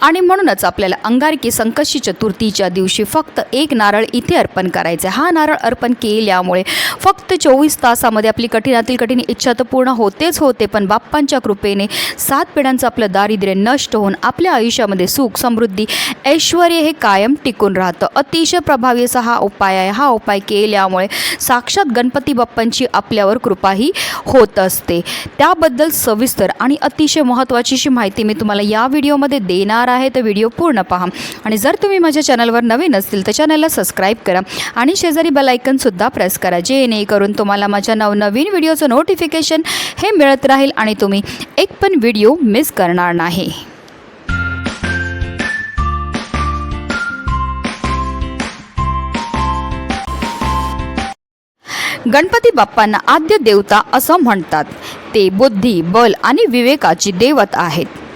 आणि म्हणूनच आपल्याला अंगारकी संकष्टी चतुर्थीच्या दिवशी फक्त एक नारळ इथे अर्पण करायचं. आहे. हा नारळ अर्पण केल्यामुळे फक्त चोवीस तासामध्ये आपली कठीणातील कठीण इच्छा तर पूर्ण होतेच होते पण बाप्पांच्या कृपेने सात पिढ्यांचं आपलं दारिद्र्य नष्ट होऊन आपल्या आयुष्यामध्ये सुख समृद्धी ऐश्वर हे कायम टिकून राहतं. अतिशय प्रभावी असा हा उपाय आहे. हा उपाय केल्यामुळे साक्षात गणपती बाप्पांची आपल्यावर कृपाही होत असते. त्याबद्दल सविस्तर आणि अतिशय महत्त्वाची अशी माहिती मी तुम्हाला या व्हिडिओमध्ये देणार आहे तर व्हिडिओ पूर्ण पहा. आणि जर तुम्ही माझ्या चॅनलवर नवीन असतील तर चॅनलला सबस्क्राईब करा. आणि शेजारी बेलायकनसुद्धा प्रेस करा जेणेकरून तुम्हाला माझ्या नवनवीन व्हिडिओचं नोटिफिकेशन हे मिळत राहील आणि तुम्ही एक पण व्हिडिओ मिस करणार नाही. गणपती बाप्पांना आद्य देवता असं म्हणतात. ते बुद्धी बल आणि विवेकाची देवत आहेत.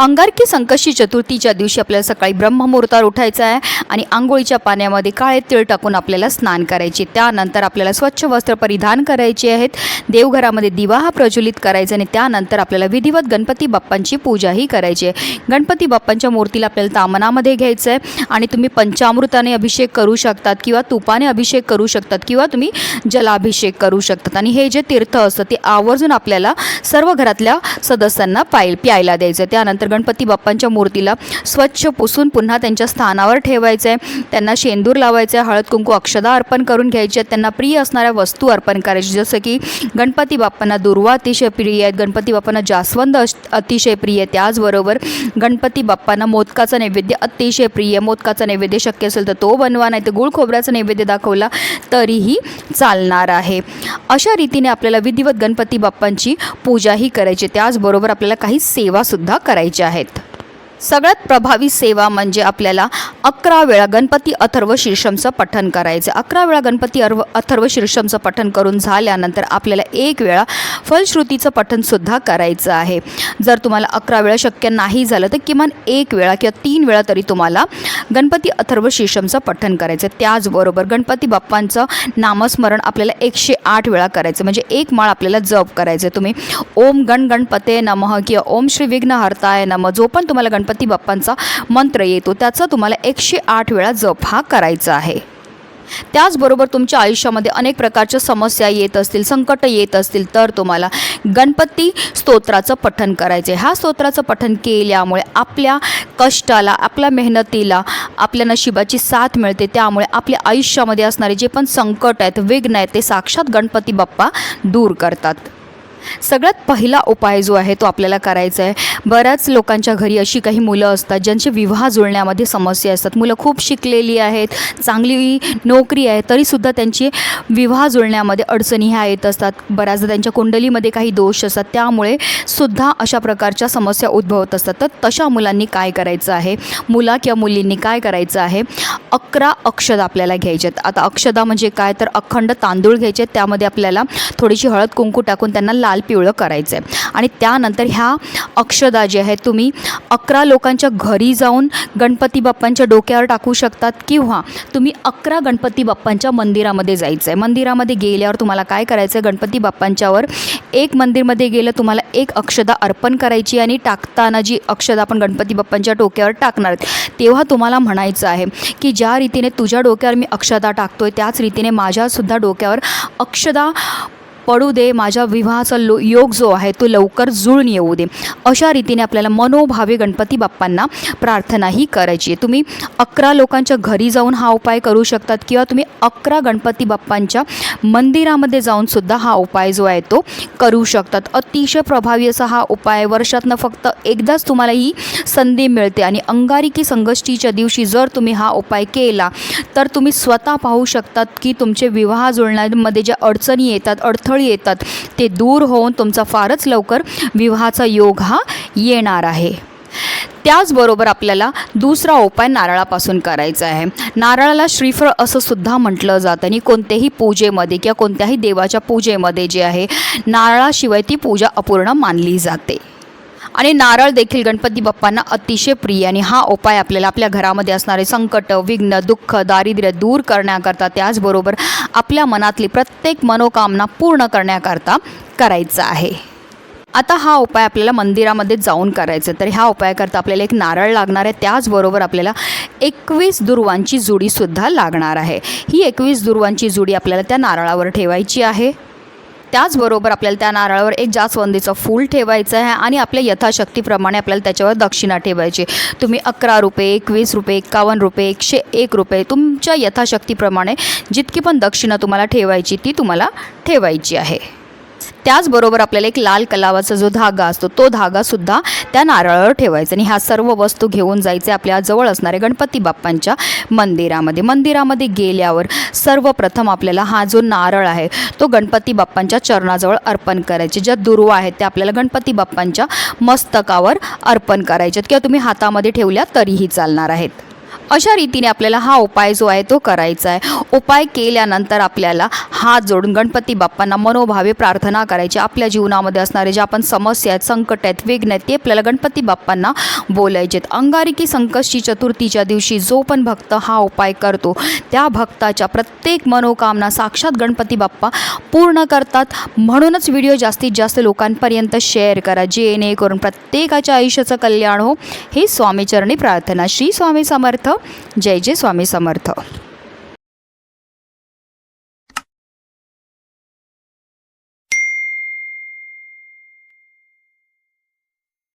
अंगारकी संकष्टी चतुर्थीच्या दिवशी आपल्याला सकाळी ब्रह्ममुहूर्तावर उठायचं आहे आणि आंघोळीच्या पाण्यामध्ये काळे तीळ टाकून आपल्याला स्नान करायचे. त्यानंतर आपल्याला स्वच्छ वस्त्र परिधान करायचे आहेत. देवघरामध्ये दिवा हा प्रज्वलित करायचा आणि त्यानंतर आपल्याला विधिवत गणपती बाप्पांची पूजाही करायची आहे. गणपती बाप्पांच्या मूर्तीला आपल्याला तामनामध्ये घ्यायचं आहे आणि तुम्ही पंचामृताने अभिषेक करू शकतात किंवा तुपाने अभिषेक करू शकतात किंवा तुम्ही जलाभिषेक करू शकतात. आणि हे जे तीर्थ असतं ते आवर्जून आपल्याला सर्व घरातल्या सदस्यांना पाय प्यायला द्यायचं आहे. त्यानंतर गणपती बाप्पांच्या मूर्तीला स्वच्छ पुसून पुन्हा त्यांच्या स्थानावर ठेवायचं आहे त्यांना शेंदूर लावायचं आहे हळद कुंकू अक्षदा अर्पण करून घ्यायचे. आहेत त्यांना प्रिय असणाऱ्या वस्तू अर्पण करायची. जसं की गणपती बाप्पांना दुर्वा अतिशय प्रिय आहेत गणपती बाप्पांना जास्वंद अश- अतिशय प्रिय आहे त्याचबरोबर गणपती बाप्पांना मोदकाचा नैवेद्य अतिशय प्रिय मोदकाचा नैवेद्य शक्य असेल तर तो बनवा नाही तर गुळ खोबऱ्याचा नैवेद्य दाखवला तरीही चालणार आहे. अशा रीतीने आपल्याला विधिवत गणपती बाप्पांची पूजाही करायची त्याचबरोबर आपल्याला काही सेवासुद्धा करायच्या आहेत. सगळ्यात प्रभावी सेवा म्हणजे आपल्याला अकरा वेळा गणपती अथर्व शीर्षमचं पठण करायचं. अकरा वेळा गणपती अर्व अथर्व शीर्षमचं पठण करून झाल्यानंतर आपल्याला एक वेळा फलश्रुतीचं पठणसुद्धा करायचं आहे. जर तुम्हाला अकरा वेळा शक्य नाही झालं तर किमान एक वेळा किंवा तीन वेळा तरी तुम्हाला गणपती अथर्व शीर्षमचं पठण करायचं. त्याचबरोबर गणपती बाप्पांचं नामस्मरण आपल्याला एकशे आठ वेळा करायचं. म्हणजे एक माळ आपल्याला जप करायचं. तुम्ही ओम गण गणपते नमः किंवा ओम श्री विघ्न हरताय नमः जो पण तुम्हाला गणपती बाप्पांचा मंत्र येतो. त्याचा तुम्हाला एकशे आठ वेळा जप हा करायचा आहे. त्याचबरोबर तुमच्या आयुष्यामध्ये अनेक प्रकारच्या समस्या येत असतील संकट येत असतील तर तुम्हाला गणपती स्तोत्राचं पठण करायचे ह्या स्तोत्राचं पठण केल्यामुळे आपल्या कष्टाला आपल्या मेहनतीला आपल्या नशिबाची साथ मिळते. त्यामुळे आपल्या आयुष्यामध्ये असणारे जे पण संकट आहेत विघ्न आहेत ते साक्षात गणपती बाप्पा दूर करतात. सगळ्यात पहिला उपाय जो आहे तो आपल्याला करायचा आहे. बऱ्याच लोकांच्या घरी अशी काही मुलं असतात ज्यांचे विवाह जुळण्यामध्ये समस्या असतात. मुलं खूप शिकलेली आहेत चांगली नोकरी आहे तरीसुद्धा त्यांची विवाह जुळण्यामध्ये अडचणी ह्या येत असतात. बऱ्याचदा त्यांच्या कुंडलीमध्ये काही दोष असतात. त्यामुळे सुद्धा अशा प्रकारच्या समस्या उद्भवत असतात. तर तशा मुलांनी काय करायचं आहे? मुला किंवा मुलींनी काय करायचं आहे? अकरा अक्षदा आपल्याला घ्यायचे आहेत. आता अक्षदा म्हणजे काय? तर अखंड तांदूळ घ्यायचे आहेत. त्यामध्ये आपल्याला थोडीशी हळद कुंकू टाकून त्यांना लाल पिवळं करायचं आहे आणि त्यानंतर ह्या अक्षदा जे आहेत तुम्ही अकरा लोकांच्या घरी जाऊन गणपती बाप्पांच्या डोक्यावर टाकू शकतात किंवा तुम्ही अकरा गणपती बाप्पांच्या मंदिरामध्ये जायचं आहे मंदिरामध्ये गेल्यावर तुम्हाला काय करायचं आहे गणपती बाप्पांच्यावर एक मंदिरमध्ये गेलं तुम्हाला एक अक्षदा अर्पण करायची आणि टाकताना जी अक्षदा आपण गणपती बाप्पांच्या डोक्यावर टाकणार तेव्हा तुम्हाला म्हणायचं आहे की ज्या रीतीने तुझ्या डोक्यावर मी अक्षदा आहे त्याच रीतीने माझ्यासुद्धा डोक्यावर अक्षदा पडू दे माझ्या विवाहाचा लो योग जो आहे तो लवकर जुळून येऊ दे. अशा रीतीने आपल्याला मनोभावे गणपती बाप्पांना प्रार्थनाही करायची आहे. तुम्ही अकरा लोकांच्या घरी जाऊन हा उपाय करू शकतात किंवा तुम्ही अकरा गणपती बाप्पांच्या मंदिरामध्ये जाऊनसुद्धा हा उपाय जो आहे तो करू शकतात. अतिशय प्रभावी असा हा उपाय वर्षातनं फक्त एकदाच तुम्हाला ही संधी मिळते. आणि अंगारिकी संगष्टीच्या दिवशी जर तुम्ही हा उपाय केला तर तुम्ही स्वतः पाहू शकतात की तुमचे विवाह जुळण्यामध्ये ज्या अडचणी येतात अडथळे येतात. ते दूर होऊन तुमचा फारच लवकर विवाहाचा योग हा येणार आहे. त्याचबरोबर आपल्याला दुसरा उपाय नारळापासून करायचा आहे. नारळाला श्रीफळ असं सुद्धा म्हटलं जातं आणि कोणत्याही पूजेमध्ये किंवा कोणत्याही देवाच्या पूजेमध्ये जे आहे नारळाशिवाय ती पूजा अपूर्ण मानली जाते. आणि नारळ देखील गणपती बाप्पांना अतिशय प्रिय आणि हा उपाय आपल्याला आपल्या घरामध्ये असणारे संकट विघ्न दुःख दारिद्र्य दूर करण्याकरता त्याचबरोबर आपल्या मनातली प्रत्येक मनोकामना पूर्ण करण्याकरता करायचा आहे. आता हा उपाय आपल्याला मंदिरामध्ये जाऊन करायचा आहे. तर ह्या उपायाकरता आपल्याला एक नारळ लागणार आहे. त्याचबरोबर आपल्याला एकवीस दुर्वांची जुडीसुद्धा लागणार आहे. ही एकवीस दुर्वांची जुडी आपल्याला त्या नारळावर ठेवायची आहे. त्याचबरोबर आपल्याला त्या नारळावर एक जास्वंदीचं फूल ठेवायचं आहे आणि आपल्या यथाशक्तीप्रमाणे आपल्याला त्याच्यावर दक्षिणा ठेवायची. तुम्ही अकरा रुपये एकवीस रुपये एकावन्न रुपये एकशे एक रुपये तुमच्या यथाशक्तीप्रमाणे जितकी पण दक्षिणा तुम्हाला ठेवायची ती तुम्हाला ठेवायची आहे. त्याचबरोबर आपल्याला एक लाल कलावाचा जो धागा असतो तो धागासुद्धा त्या नारळावर ठेवायचा. आणि ह्या सर्व वस्तू घेऊन जायचे आपल्या जवळ असणारे गणपती बाप्पांच्या मंदिरामध्ये. मंदिरामध्ये गेल्यावर सर्वप्रथम आपल्याला हा जो नारळ आहे तो गणपती बाप्पांच्या चरणाजवळ अर्पण करायचे. ज्या दुर्वा आहेत त्या आपल्याला गणपती बाप्पांच्या मस्तकावर अर्पण करायच्यात किंवा तुम्ही हातामध्ये ठेवल्या तरीही चालणार आहेत. अशा रीतीने आपल्याला हा उपाय जो आहे तो करायचा आहे. उपाय केल्यानंतर आपल्याला हात जोडून गणपती बाप्पांना मनोभावे प्रार्थना करायची. आपल्या जीवनामध्ये असणारे जे आपण समस्या आहेत संकट आहेत विघ्न आहेत ते आपल्याला गणपती बाप्पांना बोलायचे आहेत अंगारिकी संकष्टी चतुर्थीच्या दिवशी जो पण भक्त हा उपाय करतो त्या भक्ताच्या प्रत्येक मनोकामना साक्षात गणपती बाप्पा पूर्ण करतात. म्हणूनच व्हिडिओ जास्तीत जास्त लोकांपर्यंत शेअर करा. जेणेकरून प्रत्येकाच्या आयुष्याचं कल्याण हो. हे स्वामीचरणी प्रार्थना. श्री स्वामी समर्थ. जय जय स्वामी समर्थ.